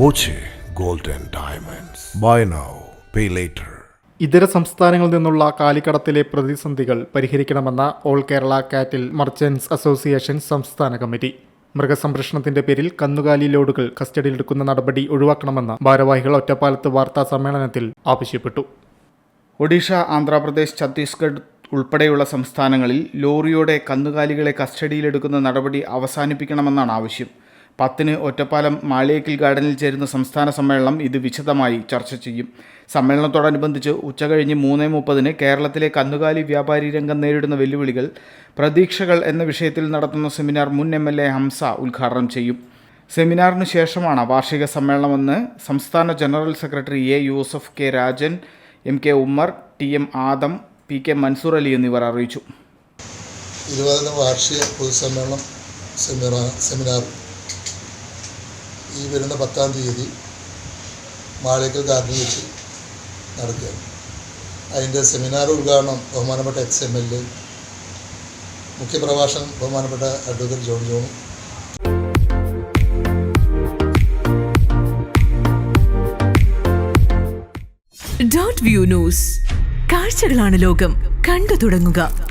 Boche golden diamonds. Buy now pay later. ഇതര സംസ്ഥാനങ്ങളിൽ നിന്നുള്ള കാലിക്കടത്തിലെ പ്രതിസന്ധികൾ പരിഹരിക്കണമെന്ന all Kerala cattle merchants association സംസ്ഥാന കമ്മിറ്റി. മൃഗസംരക്ഷണത്തിന്റെ പേരിൽ കന്നുകാലി ലോഡുകൾ കസ്റ്റഡിയിലെടുക്കുന്ന നടപടി ഒഴിവാക്കണമെന്ന് ഭാരവാഹികൾ ഒറ്റപ്പാലത്ത് വാർത്താ സമ്മേളനത്തിൽ ആവശ്യപ്പെട്ടു. ഒഡീഷ ആന്ധ്രാപ്രദേശ് ഛത്തീസ്ഗഡ് ഉൾപ്പെടെയുള്ള സംസ്ഥാനങ്ങളിൽ ലോറിയോടെ കന്നുകാലികളെ കസ്റ്റഡിയിലെടുക്കുന്ന നടപടി അവസാനിപ്പിക്കണമെന്നാണ് ആവശ്യം. പത്തിന് ഒറ്റപ്പാലം മാളിയേക്കൽ ഗാർഡനിൽ ചേരുന്ന സംസ്ഥാന സമ്മേളനം ഇത് വിശദമായി ചർച്ച ചെയ്യും. സമ്മേളനത്തോടനുബന്ധിച്ച് ഉച്ചകഴിഞ്ഞ് മൂന്ന് മുപ്പതിന് കേരളത്തിലെ കന്നുകാലി വ്യാപാരി രംഗം നേരിടുന്ന വെല്ലുവിളികൾ പ്രതീക്ഷകൾ എന്ന വിഷയത്തിൽ നടത്തുന്ന സെമിനാർ മുൻ എം എൽ എ ഹംസ ഉദ്ഘാടനം ചെയ്യും. സെമിനാറിന് ശേഷമാണ് വാർഷിക സമ്മേളനമെന്ന് സംസ്ഥാന general secretary A Yusuf K Rajan M K Ummer T M Adam P K Mansoor Ali എന്നിവർ അറിയിച്ചു. ഇരുപതിന് വാർഷിക പൊതുസമ്മേളനം സെമിനാർ സെമിനാർ ഈ വരുന്ന പത്താം തീയതി മാളിക്കൽ ഗാർഡനിൽ വെച്ച് നടക്കുക അതിന്റെ സെമിനാർ ഉദ്ഘാടനം ബഹുമാനപ്പെട്ട എക്സ് എം എൽ എ മുഖ്യപ്രഭാഷണം ബഹുമാനപ്പെട്ട അഡ്വക്കേറ്റ് ജോൺ ജോണും. ഡോട്ട് വ്യൂ ന്യൂസ് കാഴ്ചകളാണ് ലോകം. കണ്ടു തുടങ്ങുക.